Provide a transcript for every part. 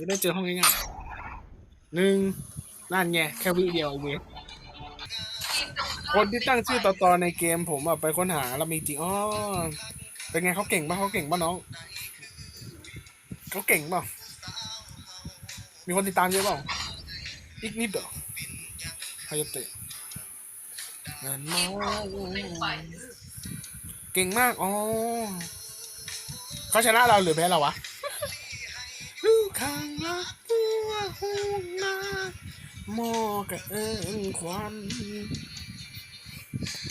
จะได้เจอห้องง่ายๆหนึ่งนั่นไงแค่วิเดียวเว้ยคนที่ตั้งชื่อต่อตอในเกมผมอะไปค้นหาแล้วมีจริงอ๋อเป็นไงเขาเก่งปะเขาเก่งปะน้องเขาเก่งปล่ามีคนติดตามเยอะปล่าอีกนิดเดียวฮายาเตะนั่นมาเก่งมากอ๋อเขาชนะเราหรือแพ้เราวะ หมอกระเอิงควัน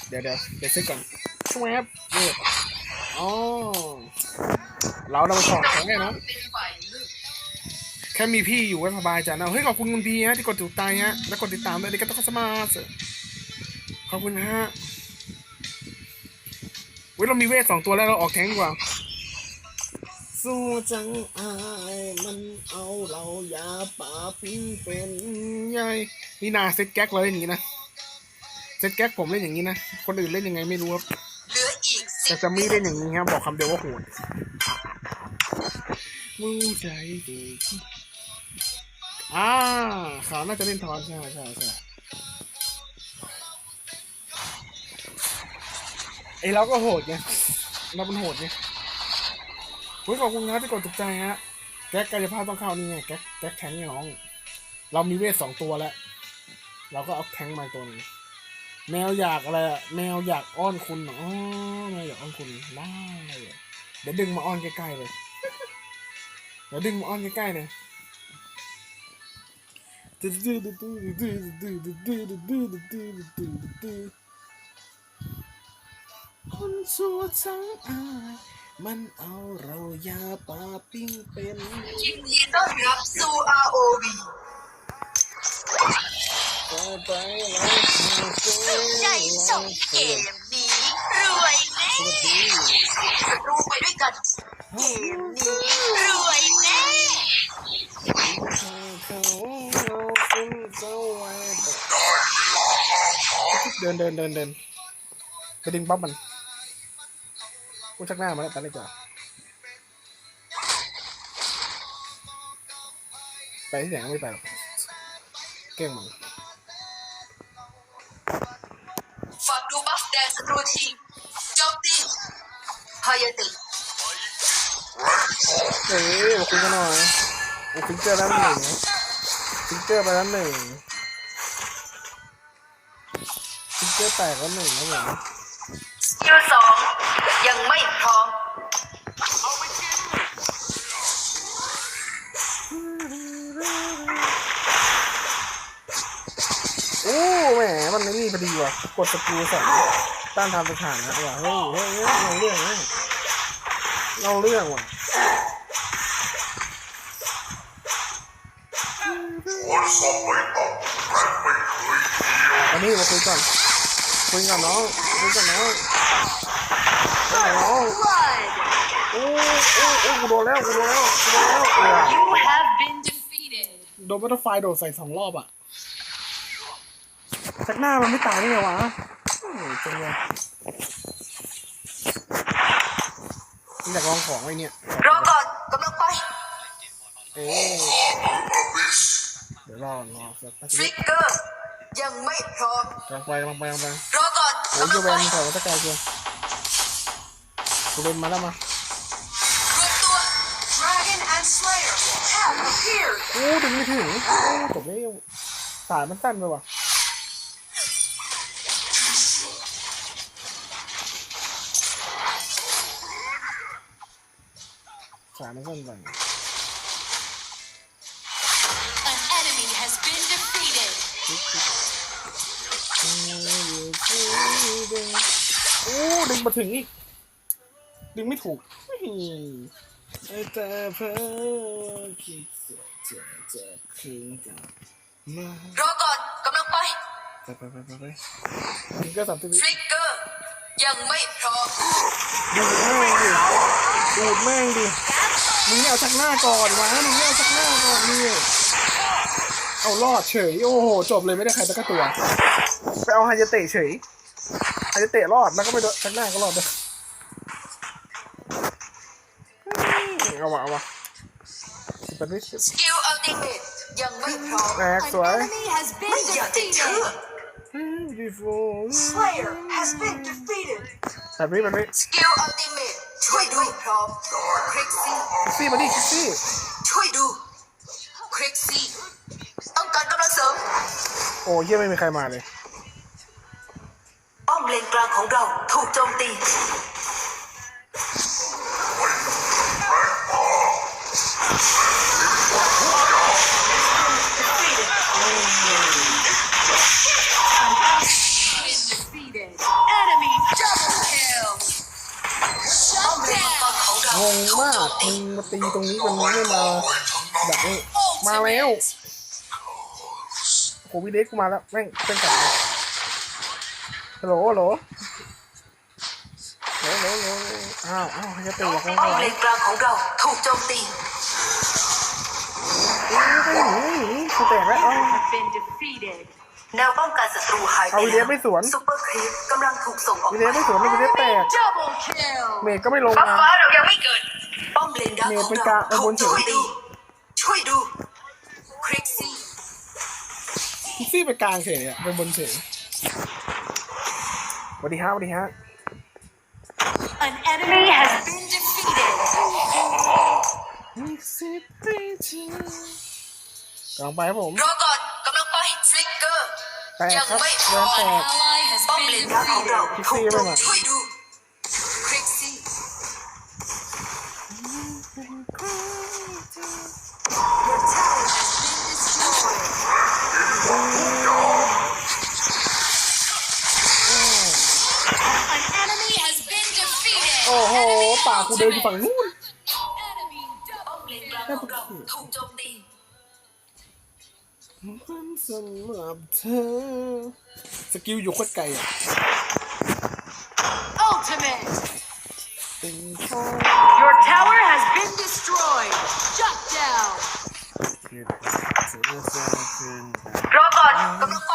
เดี๋ยวเดี๋ยวเดี๋ยวซื้อก่อนช่วยครับเอออ๋อเราเราสองแข็งไงนะแค่มีพี่อยู่ก็สบายใจนะเฮ้ยขอบคุณคุณพี่ฮะที่กดติดตามฮะและกดติดตามด้วยดิก็ต้องสมาร์ทขอบคุณฮะเว้ยเรามีเวทสองตัวแล้วเราออกแทงดีกว่า สู้จังอายมันเอาเรายาป่าปิ้งเป็นใหญ่นี่นาเซ็ตแก๊กเลยอย่างนี้นะเซ็ตแก๊กผมเล่นอย่างนี้นะ คนอื่นเล่นยังไงไม่รู้ครับเหลืออีกสิแต่จะม่เล่นอย่างนี้ครับบอกคำเดียวว่าโหดมูใจดีอ่าขาวน่าจะเล่นทอนใช่ใช่ใช่ไอเราก็โหดไงเราเป็นโหดไง เฮ้ยขอบคุณครับที่กดถูกใจฮะแก๊กกายภาพต้องเข้านี่ไงแก๊กแก๊กแทงไงน้อง เรามีเวทสองตัวแล้ว เราก็เอาแทงมาตัวนึงแมวอยากอะไรอะแมวอยากอ้อนคุณอ๋อแมวอยากอ้อนคุณได้เดี๋ยวดึงมาอ้อนใกล้ๆเลยเดี๋ยวดึงมาอ้อนใกล้ๆเลยคนสัวจังอาย มันเอาเรายาปาปิ้งเป็นยินดีต้อนรับสู่ ROV ก็ไปแล้วคาเฟ่ในสองเกมนี้รวยแน่รู้ไปด้วยกัน เกมนี้รวยแน่เขาคุณเจ้าไว้เดินเดินเดินเดินไปดึงป๊อปมัน กูชักหน้ามาแล้วตอนนี้จ้ะไปที่ไหนก็ไม่ไปหรอกเก่งมั้งฝากดูบัฟแดงศัตรูทีมโจมตีพายาติเอ้ยมาคุยกันหน่อยโอ้ฟิงเกอร์แล้วหนึ่งฟิงเกอร์ไปแล้วหนึ่งฟิงเกอร์แตกแล้วหนึ่งครับผมส กิลสองยังไม่พร้อม โอ้แหมมันไม่มีพอดีว่ะ กดสกิลสองต้านทานสถานะว่ะเฮ้ยเฮ้ยเฮ้ยเราเรื่องนะเราเรื่องว่ะวันสมัยต่ำแรงไม่เคยอันนี้มาคุยก่อนคุยกับน้องคุยกับน้องคุยกับน้อง โอ้โอ้โอ้กูโดนแล้วกูโดนแล้วกูโดนแล้วเออ You have been defeated โดนบัตเตอร์ไฟโดดใส่สองรอบอะสักหน้ามันไม่ตายได้ไงวะโอ้ยจังเลยอยากลองของไอ้เนี่ย รอก่อนกำลังไปเอ๊ะเดี๋ยวรอรอสักแป๊บทนึริกเกอร์ ยังไม่พร้อมกำลังไปกำลังไปกำลังไปรอก่อนโอ้ยกำยูลังเวไปนถอยมาตะไกลเชียวกูเล่นมาแล้วมารวมตัว Dragon and Slayer have appeared โอ้ดึงไม่ถึงโอ้จบแล้วสายมันสั้นไปว่ะสายมันสั้นไป โอ้ดึงมาถึงอีกดึงไม่ถูกไอ้แต่เพ้อคิดจะจะคืนกลับมารอก่อนกำลังไปไปไปไปไปไปถึงก็สามสิบวิทริกเกอร์ยังไม่พร้อมดูดแม่งดิดูดแม่งดิมึงไม่เอาชักหน้าก่อนวะมึงไม่เอาชักหน้าก่อนนี่เอารอดเฉย โอ้โห จบเลยไม่ได้ใครสักตัว ไปเอาฮายาเตะเฉย ฮายาเตะรอดแล้วก็ไม่โดนชักหน้าก็รอดด้วยเอาวะเอาวะเป็นวิสิสกิลอัลติเมทยังไม่พร้อมแตก An สวย enemy has ไม่ been อยากจะเชื่อ defeated. beautiful Slayer has been defeated แบบนี้แบบนี้สกิลอัลติเมทช่วยด้วยพร้อมคริกซี่คิกซี่มาดิคิกซี่ช่วยดูคริกซี่ต้องการกำลังเสริมโอ้เยี่ยไม่มีใครมาเลย ของเราถูกโจมตี Enemy double kill. ป้อมเลนกลางของเรางงมากมึงมาตีตรงนี้กันมึงไม่มาแบบนี้มาแล้วโอ้โหวิเดสกูมาแล้วแม่งเป็นกลับมาฮัลโหลฮัลโหล ฮัลโหลฮัลโหลอ้าวอ้าวจะตีกันป้อมเลนกลางของเราถูกโจมตีกูแตกแล้ว Have been defeated. แนวป้องกันศัตรูหายไปเอาวิเดียไม่สวนซุปเปอร์ครีปกำลังถูกส่งออกวิเดสไม่สวนเลยวิเดสแตกเมย์ก็ไม่ลงมาฟ้าเรายังไม่เกิดป้อมเลนดาร์เมของเราถูกโจมตีช่วยดูคริกซี่คริกซี่ไปกลางเฉยอะเป็นบนเฉยสวัสดีฮะสวัสดีฮะ An enemy has been defeated. กำลังไปครับผมรอก่อนกำลังไปฟลิกเกอร์แตกยังครับไม่พแรองแตก Ally has ป้อม been เลนดาร์ของเรา defeated. ถูกโจมไม่มาช่วยดู ป่ากูเดินอยู่ฝั่งนู้น Enemy ป้อ double มเลนกลางของเราถูกโจมตีมันสำหรับเธอ สกิลอยู่โคตรไกลอะ ultimate. เป็นข้อ Your tower has been destroyed. Shut down. คือเสือเสือคืนรอก่อนกำลังไป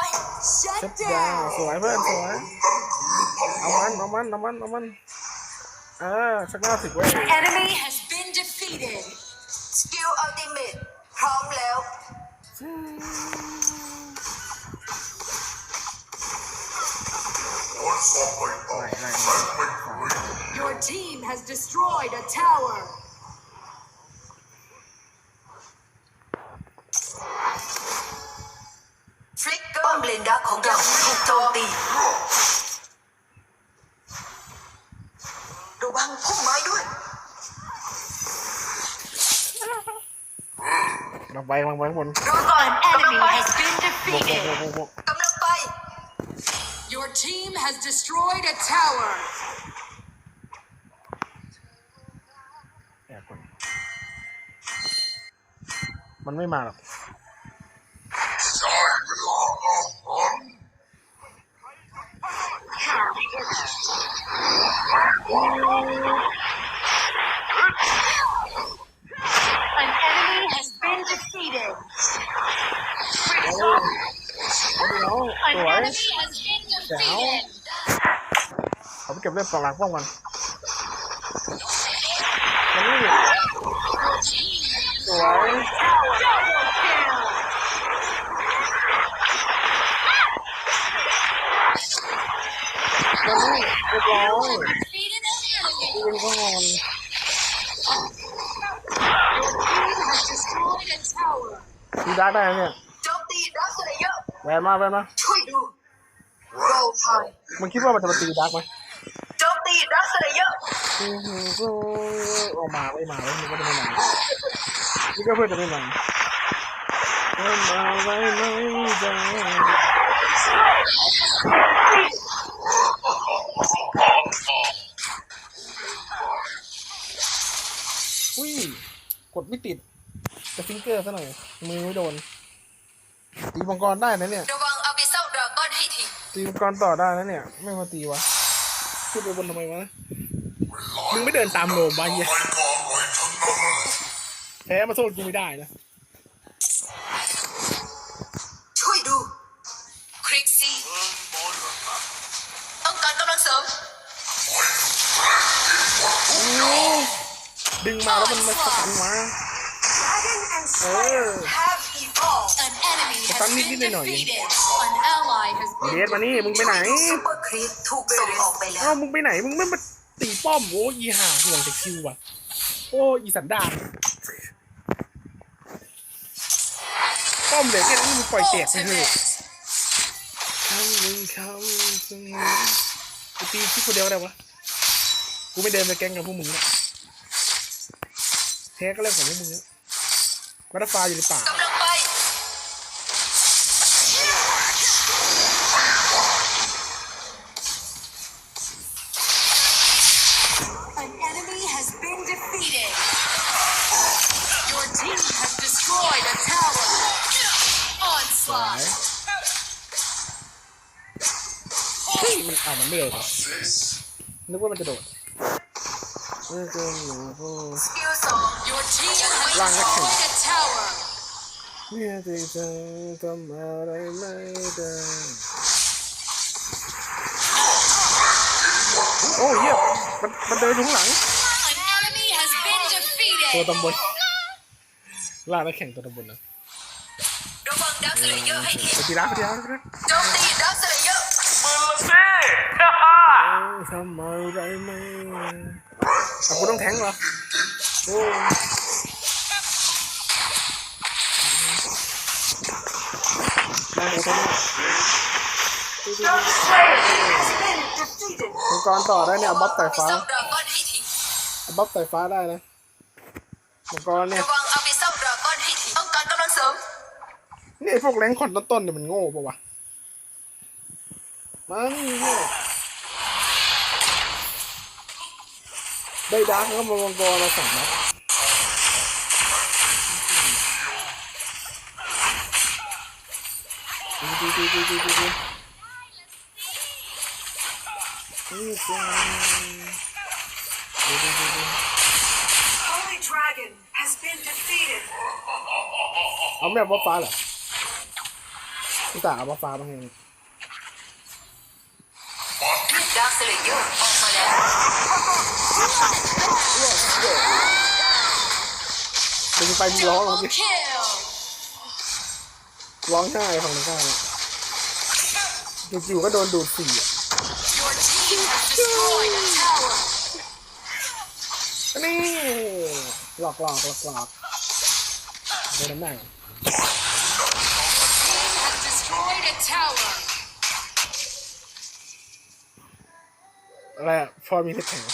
Shut ชัดดาว down. สวยเพื่อนสวย เอามันเอามันเอามันเอามัน เออชักหน้าสิบเว้ย Enemy has been defeated. สกิลอัลติเมทพร้อมแล้ว วันสอบไม่ออก ไหนไหน แรงไม่เคย Your team has destroyed a tower. ฟลิกเกอร์ป้อมเลนดาร์ของเราถูกโจมตี เราไปกำลังไปข้างบนรอก่อน An กำลัง enemy ไป has been บกบก defeated. บกบกกำลังไป Your team has destroyed a tower. แอบก่อนมันไม่มาหรอก ได้เวลาอาหาร An enemy has been defeated. เดี๋ยว An สวย enemy has been defeated. เขาไปเก็บเลือดสองหลังป้องมันมันนี่สวย Double kill. มันนี่เรียบร้อยยิงก็งอนดีดักได้เนี่ยโจมตีดักสเลเยอร์แวนมาแวนมาช่วยดูโรทม์มึงคิดว่ามันจะมาตีดักไหม โจมตีดักสเลเย ออกมาไม่มาแล้วมึงก็จะไม่มานี่ก็เพื่อจะไม่มาไม่มาไว้ไม่ได้อุ้ยกดไม่ติดจะฟิงเกอร์ซะหน่อย มือไม่โดน ตีมังกรได้นะเนี่ยระวังอาบิเซลดราก้อนให้ทีตีมังกรต่อได้นะเนี่ย ไม่มาตีวะขึ้นไปบนทำไมวะ มึงไม่เดินตามโลมวะเฮียไปก่อนเลยทั้งนั้นแพ้มาโทษกูไม่ได้นะ ช่วยดู คริกซี่ต้องการกำลังเสริม ดึงมาแล้วมันมาสตันมา Dragon and Slayer have evolved. An enemy has Bắn been nít nít nổi nhỉ? defeated. An ally has เด been สมานี่มึงไปไหนซุปเปอร์ครีปถูกส่งออกไปแล้เอ้าวมึงไปไหนมึงไม่มา ตีป้อมโอ้ยีห่าห่วงแต่คิวอะ โอ้อีสันดาป้อมเหลยแค่นี้มึงปล่อยแตกไปเถอะ ultimate. คำหนึ่งคำซึ่งกูตีที่คนเดียวได้วะกูไม่เดินไปแกงกับพวกมึงเนี่ยแพ้ก็เรื่องของพวกมึงเนี่ยวัตฟ้าอยู่ในป่า อามันไม่เลยหรอนึกว่ามันจะโดดเออเกินหนูโอ้สกิลสอง Your team has Lang nhất thì- destroyed a tower. เนี่ยที่จะทำอะไรไม่ได้โอ้ยเหี้ยมันมันเดินอยู่ข้างหลัง ตัวตำบลล่านักแข่งตัวตำบลนะระวังดักสเลเยอร์ให้ทีไปตีรักไปตีรักปตีรัก ทำอะไรไม่ได้อะกูต้องแทงเหรอโอ้ได้กูทำได้มังกรต่อได้เนี่ยบัฟไต่ฟ้าเซลดราก้อนให้ทีเอาบัฟไต่ฟ้าได้นะมังกรเนี่ยระวังเอาไปเซลดราก้อนให้ทีต้องการกำลังเสริมนี่ไอ้พวกแรงคอนต้นๆเนี่ยมันโง่ปะวะมันโง่ ได้ดาร์กแล้วมามังกรเราสั่งนะดีดีดีดีดีดีดีนี่จ้าดีดีดีดี Holy Dragon has been defeated. เอาไม่เอาบัฟฟ้าเหรอพี่ตาเอาบัฟฟ้ามาให้ ดักสเลเยอร์ออกมาแล้วดึงไปมึงร้องเมื่อกี้ร้องไห้ฝั่งตรงข้ามอะจู่ๆก็โดนดูดสีอะนี่หลอกหลอกหลอกหลอกโดนน้ำหนัก อะไรอะพอมีเพชรแข็ง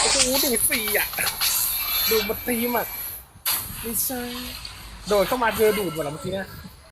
โอ้โหดูดสีอะ ดูมาตีมอะไม่ใช่ โดดเข้ามาเจอดูดหมดแล้วเมื่อกี้นะ